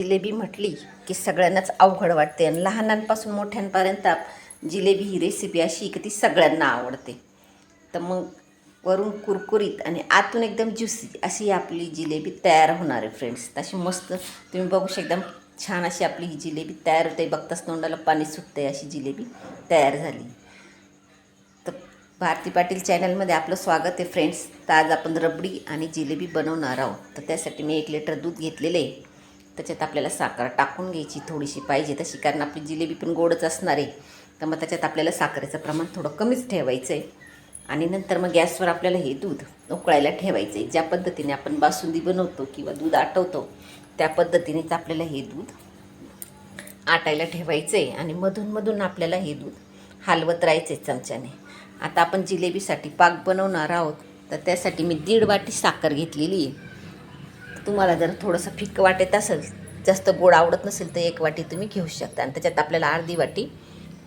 जिलेबी म्हटली की सगळ्यांनाच अवघड वाटते आणि लहानांपासून मोठ्यांपर्यंत जिलेबी ही रेसिपी अशी की ती सगळ्यांना आवडते. तर मग वरून कुरकुरीत आणि आतून एकदम ज्युसी अशी आपली जिलेबी तयार होणार आहे फ्रेंड्स तशी मस्त तुम्ही बघू शकता एकदम छान अशी आपली ही जिलेबी तयार होते. बघताच तोंडाला पाणी सुटते अशी जिलेबी तयार झाली. तर भारती पाटील चॅनलमध्ये आपलं स्वागत आहे फ्रेंड्स तर आज आपण रबडी आणि जिलेबी बनवणार आहोत. तर त्यासाठी मी एक लिटर दूध घेतलेलं आहे. त्याच्यात आपल्याला साखर टाकून घ्यायची थोडीशी पाहिजे. तशी कारण आपली जिलेबी पण गोडच असणार आहे. तर मग त्याच्यात आपल्याला साखरेचं प्रमाण थोडं कमीच ठेवायचं आहे आणि नंतर मग गॅसवर आपल्याला हे दूध उकळायला ठेवायचं आहे ज्या पद्धतीने आपण बासुंदी बनवतो किंवा दूध आटवतो त्या पद्धतीनेच आपल्याला हे दूध आटायला ठेवायचं आहे आणि मधूनमधून आपल्याला हे दूध हलवत राहायचं आहे चमच्याने. आता आपण जिलेबीसाठी पाक बनवणार आहोत. तर त्यासाठी मी दीड वाटी साखर घेतलेली आहे. तुम्हाला जर थोडंसं फिक्क वाटत असेल जास्त गोड आवडत नसेल तर एक वाटी तुम्ही घेऊ शकता. आणि त्याच्यात आपल्याला अर्धी वाटी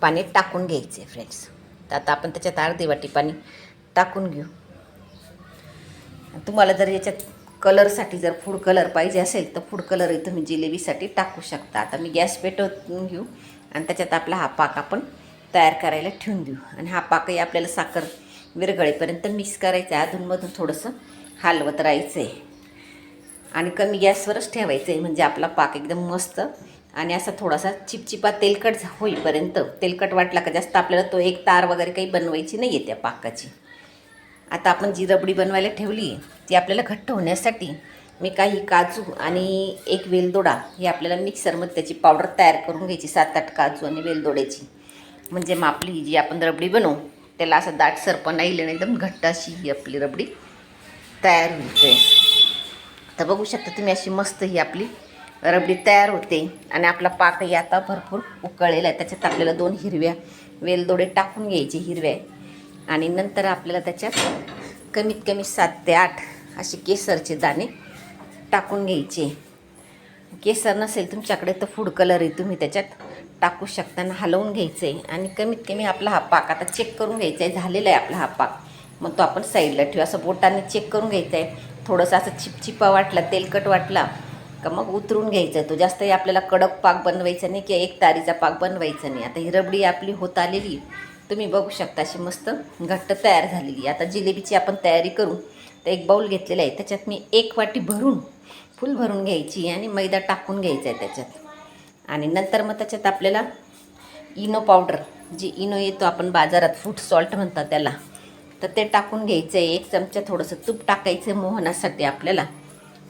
पाणी टाकून घ्यायचे फ्रेंड्स तर आता आपण त्याच्यात अर्धी वाटी पाणी टाकून घेऊ. तुम्हाला जर याच्यात कलरसाठी जर फूड कलर पाहिजे असेल तर फूड कलरही तुम्ही जिलेबीसाठी टाकू शकता. आता मी गॅस पेटवून घेऊ आणि त्याच्यात आपला हा पाक आपण तयार करायला ठेवून देऊ. आणि हा पाकही आपल्याला साखर विरघळेपर्यंत मिक्स करायचं आहे. अधूनमधून थोडंसं हलवत राहायचं आहे आणि कमी गॅसवरच ठेवायचं आहे म्हणजे आपला पाक एकदम मस्त. आणि असा थोडासा चिपचिपा तेलकट झा- होईपर्यंत तेलकट वाटला का जास्त आपल्याला तो एक तार वगैरे काही बनवायची नाही आहे त्या पाकाची. आता आपण जी रबडी बनवायला ठेवली आहे ती आपल्याला घट्ट होण्यासाठी मी काही काजू आणि एक वेलदोडा हे आपल्याला मिक्सरमध्ये त्याची पावडर तयार करून घ्यायची सात आठ काजू आणि वेलदोड्याची. म्हणजे मग आपली जी आपण रबडी बनवू त्याला असं दाटसरपणा येईल आणि एकदम घट्ट अशी ही आपली रबडी तयार होईल तर बघू शकता तुम्ही अशी मस्त ही आपली रबडी तयार होते. आणि आपला पाकही आता भरपूर उकळलेला आहे. त्याच्यात आपल्याला दोन हिरव्या वेलदोडे टाकून घ्यायचे हिरव्या. आणि नंतर आपल्याला त्याच्यात कमीत कमी सात ते आठ असे केसरचे दाणे टाकून घ्यायचे. केसर नसेल तुमच्याकडे तर फूड कलरही तुम्ही त्याच्यात टाकू शकता आणि हलवून घ्यायचं. आहे आणि कमीत कमी आपला हा पाक आता चेक करून घ्यायचा आहे. झालेला आहे आपला हा पाक. मग तो आपण साईडला ठेवू. असं बोटाने चेक करून घ्यायचा आहे. थोडंसं असं चिपचिपा वाटला तेलकट वाटला का मग उतरून घ्यायचा. आहे तो जास्तही आपल्याला कडक पाक बनवायचा नाही किंवा एक तारीचा पाक बनवायचा नाही. आता ही रबडी आपली होत आलेली तुम्ही बघू शकता अशी मस्त घट्ट तयार झालेली आता जिलेबीची आपण तयारी करू. तर एक बाऊल घेतलेला आहे. त्याच्यात मी एक वाटी भरून फुल भरून घ्यायची आणि मैदा टाकून घ्यायचा आहे त्याच्यात. आणि नंतर मग त्याच्यात आपल्याला इनो पावडर जी इनो येतो आपण बाजारात फूड सॉल्ट म्हणतात त्याला तर ते टाकून घ्यायचं. आहे एक चमचा थोडंसं तूप टाकायचं आहे मोहनासाठी आपल्याला.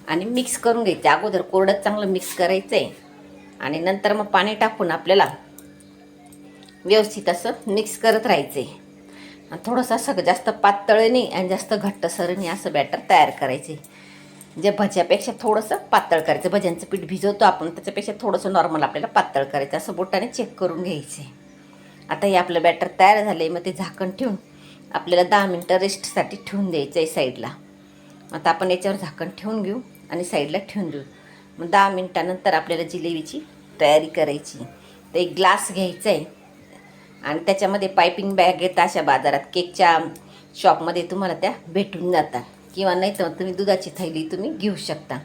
आणि मिक्स करून घ्यायचं. आहे अगोदर कोरडं चांगलं मिक्स करायचं आहे आणि नंतर मग पाणी टाकून आपल्याला व्यवस्थित असं मिक्स करत राहायचं आहे थोडंसं असं जास्त पातळ नाही आणि जास्त घट्टसर नाही असं बॅटर तयार करायचे. जे भज्यापेक्षा थोडंसं पातळ करायचं. भज्यांचं पीठ भिजवतो आपण त्याच्यापेक्षा थोडंसं नॉर्मल आपल्याला पातळ करायचं. असं बोटाने चेक करून घ्यायचे. आता हे आपलं बॅटर तयार झालं आहे मग ते झाकण ठेवून आपल्याला दहा मिनटं रेस्टसाठी ठेवून द्यायचं आहे साईडला. आता आपण याच्यावर झाकण ठेवून घेऊ आणि साईडला ठेवून देऊ. मग दहा मिनटानंतर आपल्याला जिलेबीची तयारी करायची. तर एक ग्लास घ्यायचा आहे. आणि त्याच्यामध्ये पायपिंग बॅग येतात अशा बाजारात. केकच्या शॉपमध्ये तुम्हाला त्या भेटून जातात. किंवा नाही तर तुम्ही दुधाची थैली तुम्ही घेऊ शकता.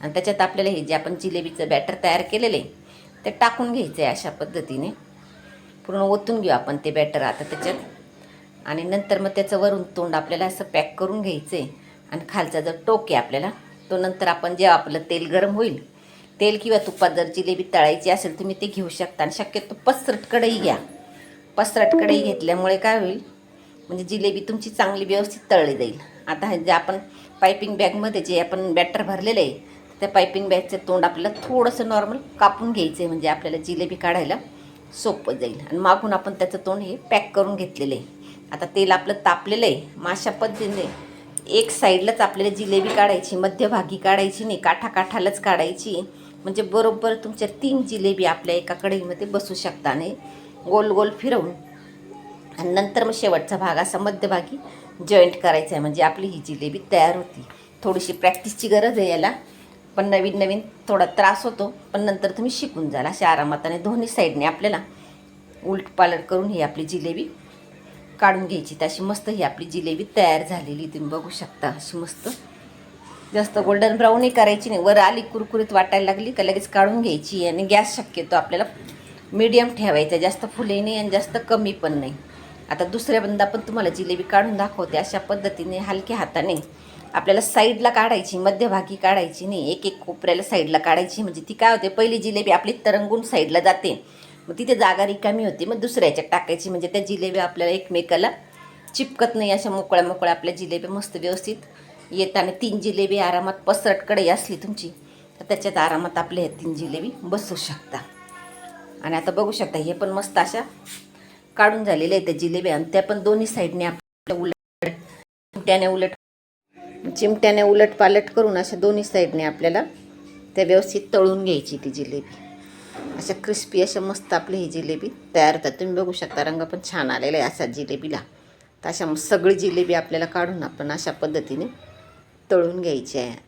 आणि त्याच्यात आपल्याला हे जे आपण जिलेबीचं बॅटर तयार केलेलं आहे ते टाकून घ्यायचं आहे अशा पद्धतीने. पूर्ण ओतून घेऊ आपण ते बॅटर आता त्याच्यात. आणि नंतर मग त्याचं वरून तोंड आपल्याला असं पॅक करून घ्यायचं आहे आणि खालचा जर टोक आहे आपल्याला तो नंतर आपण जेव्हा आपलं तेल गरम होईल तेल किंवा तुपात जर जिलेबी तळायची असेल तुम्ही ते घेऊ शकता. आणि शक्यतो पसरट कढई घ्या. पसरट कढई घेतल्यामुळे काय होईल म्हणजे जिलेबी तुमची चांगली व्यवस्थित तळली जाईल. आता हे जे आपण पायपिंग बॅगमध्ये जे आपण बॅटर भरलेलं आहे त्या पायपिंग बॅगचं तोंड आपल्याला थोडंसं नॉर्मल कापून घ्यायचं आहे म्हणजे आपल्याला जिलेबी काढायला सोपं जाईल. आणि मागून आपण त्याचं तोंड हे पॅक करून घेतलेलं आहे. आता तेल आपलं तापलेलं आहे माशा पद्धतीने. एक साईडलाच आपल्याला जिलेबी काढायची मध्यभागी काढायची नाही काठा काठालाच काढायची. म्हणजे बरोबर तुमच्या तीन जिलेबी आपल्या एका कढईमध्ये बसू शकता आणि गोल गोल फिरवून. आणि नंतर मग शेवटचा भाग असा मध्यभागी जॉईंट करायचा आहे. म्हणजे आपली ही जिलेबी तयार होती. थोडीशी प्रॅक्टिसची गरज आहे याला. पण नवीन नवीन थोडा त्रास होतो. पण नंतर तुम्ही शिकून जाल. अशा आरामात आणि दोन्ही साईडने आपल्याला उलट पालट करून ही आपली जिलेबी काढून घ्यायची. तशी मस्त ही आपली जिलेबी तयार झालेली तुम्ही बघू शकता अशी मस्त. जास्त गोल्डन ब्राऊनही करायची नाही. वर आली कुरकुरीत वाटायला लागली का लगेच काढून घ्यायची. आणि गॅस शक्यतो आपल्याला मीडियम ठेवायचा. जास्त फुले नाही आणि जास्त कमी पण नाही. आता दुसऱ्या बंदा पण तुम्हाला जिलेबी काढून दाखवते. अशा पद्धतीने हलक्या हाताने आपल्याला साईडला काढायची मध्यभागी काढायची नाही. एक एक कोपऱ्याला साईडला काढायची. म्हणजे ती काय होते? पहिली जिलेबी आपली तरंगून साईडला जाते. मग तिथे जागा रिकामी होती. मग दुसऱ्या याच्यात टाकायची. म्हणजे त्या जिलेबी आपल्याला एकमेकाला चिपकत नाही अशा मोकळ्या मोकळ्या आपल्या जिलेबी मस्त व्यवस्थित येताना तीन जिलेबी आरामात पसरट कढई असली तुमची तर त्याच्यात आरामात आपल्या ह्या तीन जिलेबी बसू शकता. आणि आता बघू शकता हे पण मस्त अशा काढून झालेल्या आहेत त्या जिलेबी. आणि त्या पण दोन्ही साईडने आपल्या उलट चिमट्याने उलट चिमट्याने उलट पालट करून अशा दोन्ही साईडने आपल्याला त्या व्यवस्थित तळून घ्यायची ती जिलेबी. अशा क्रिस्पी अशा मस्त आपली ही जिलेबी तयार होतात. तुम्ही बघू शकता रंग पण छान आलेला आहे असा जिलेबीला. तर अशा मग सगळी जिलेबी आपल्याला काढून आपण अशा पद्धतीने तळून घ्यायची आहे.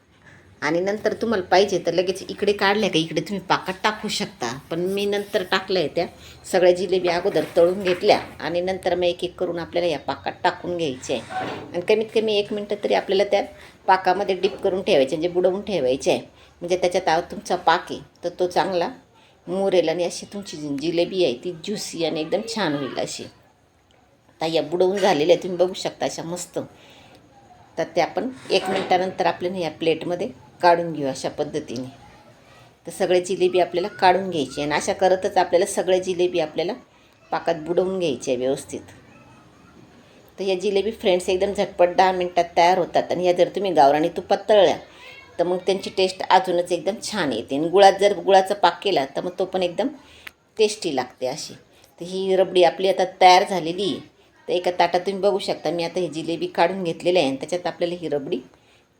आणि नंतर तुम्हाला पाहिजे तर लगेच इकडे काढल्या का इकडे तुम्ही पाकात टाकू शकता. पण मी नंतर टाकलं आहे त्या. सगळ्या जिलेबी अगोदर तळून घेतल्या आणि नंतर मग एक एक करून आपल्याला या पाकात टाकून घ्यायचे आहे. आणि कमीत कमी एक मिनटं तरी आपल्याला त्या पाकामध्ये डिप करून ठेवायचे म्हणजे बुडवून ठेवायचे आहे. म्हणजे त्याच्यात आव तुमचा पाक आहे तर तो चांगला मोरेल आणि अशी तुमची जी जिलेबी आहे ती ज्युसी आणि एकदम छान होईल अशी. आता या बुडवून झालेल्या आहे, तुम्ही बघू शकता अशा मस्त. तर ते आपण एक मिनटानंतर आपल्याला या प्लेटमध्ये काढून घेऊ अशा पद्धतीने. तर सगळे जिलेबी आपल्याला काढून घ्यायची आणि अशा करतच आपल्याला सगळे जिलेबी आपल्याला पाकात बुडवून घ्यायची आहे व्यवस्थित. तर या जिलेबी फ्रेंड्स एकदम झटपट दहा मिनटात तयार होतात आणि या जर तुम्ही गावराणी तुपात तळल्या तर मग त्यांची टेस्ट अजूनच एकदम छान येते. आणि गुळात जर गुळाचा पाक केला तर मग तो पण एकदम टेस्टी लागते अशी. तर ही रबडी आपली आता तयार झालेली आहे. तर एका ताटात तुम्ही बघू शकता मी आता ही जिलेबी काढून घेतलेली आहे आणि त्याच्यात आपल्याला ही रबडी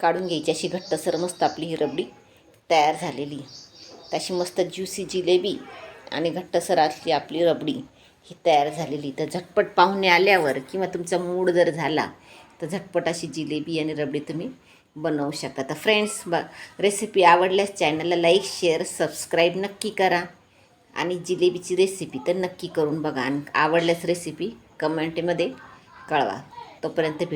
काढून घ्यायची. अशी घट्टसर मस्त आपली ही रबडी तयार झालेली आहे. तशी मस्त ज्युसी जिलेबी आणि घट्टसर असली आपली रबडी ही तयार झालेली तर झटपट पाहुणे आल्यावर किंवा तुमचा मूड जर झाला तर झटपट अशी जिलेबी आणि रबडी तुम्ही बनवू शकता. तर फ्रेंड्स ब रेसिपी आवडल्यास चॅनलला लाईक शेअर सबस्क्राईब नक्की करा. आणि जिलेबीची रेसिपी तर नक्की करून बघा. आणि आवडल्यास रेसिपी कमेंटमध्ये कळवा. तोपर्यंत भेट.